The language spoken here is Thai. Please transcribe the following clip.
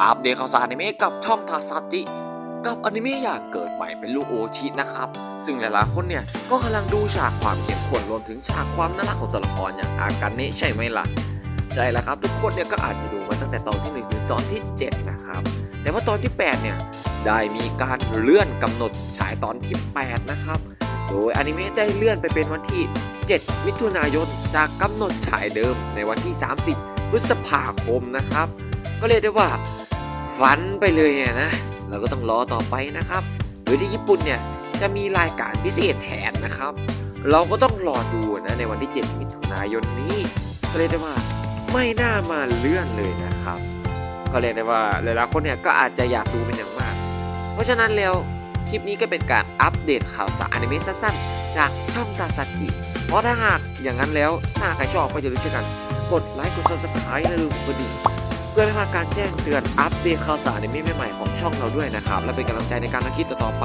อัปเดตข่าวสารอนิเมะกับช่องทาซาจิกับอนิเมะอยากเกิดใหม่เป็นลูกโอชินะครับ ซึ่งหลายๆคนเนี่ยก็กำลังดูฉากความเข้มข้นรวมถึงฉากความน่ารักของตัวละครอย่างอากาเนะใช่ไหมล่ะ ใช่แล้วครับ ทุกคนเนี่ยก็อาจจะดูมาตั้งแต่ตอนที่1หรือตอนที่ 7 นะครับ แต่ว่าตอนที่ 8 เนี่ย ได้มีการเลื่อนกำหนดฉายตอนที่ 8 นะครับ โดยอนิเมะได้เลื่อนไปเป็นวันที่ 7 มิถุนายนจากกำหนดฉายเดิมในวันที่ 30 พฤษภาคมนะครับ ก็เรียกได้ว่า ฝันไปเลยอะนะเราก็ต้องรอต่อไปนะครับ โดยที่ญี่ปุ่นเนี่ยจะมีรายการพิเศษแทนนะครับ เราก็ต้องรอดูนะในวันที่ 7 มิถุนายนนี้ก็เรียกได้ว่าไม่น่ามาเลื่อนเลยนะครับก็เรียกได้ว่าหลายๆคนเนี่ยก็อาจจะอยากดูเป็นอย่างมาก เพราะฉะนั้นแล้วคลิปนี้ก็เป็นการอัปเดตข่าวสารอนิเมะสั้นๆ จากช่องตาสัจจิ เพราะถ้าหากอย่างนั้นแล้วถ้าใครชอบก็อย่าลืมช่วยกัน กดไลค์กด subscribe และลืมกดดิ่ง พื่อไม่พลาดการแจ้งเตือนอัปเดตข่าวสารในมิตใหม่ๆของช่องเราด้วยนะครับ และเป็นกำลังใจในการทำคลิปต่อๆไป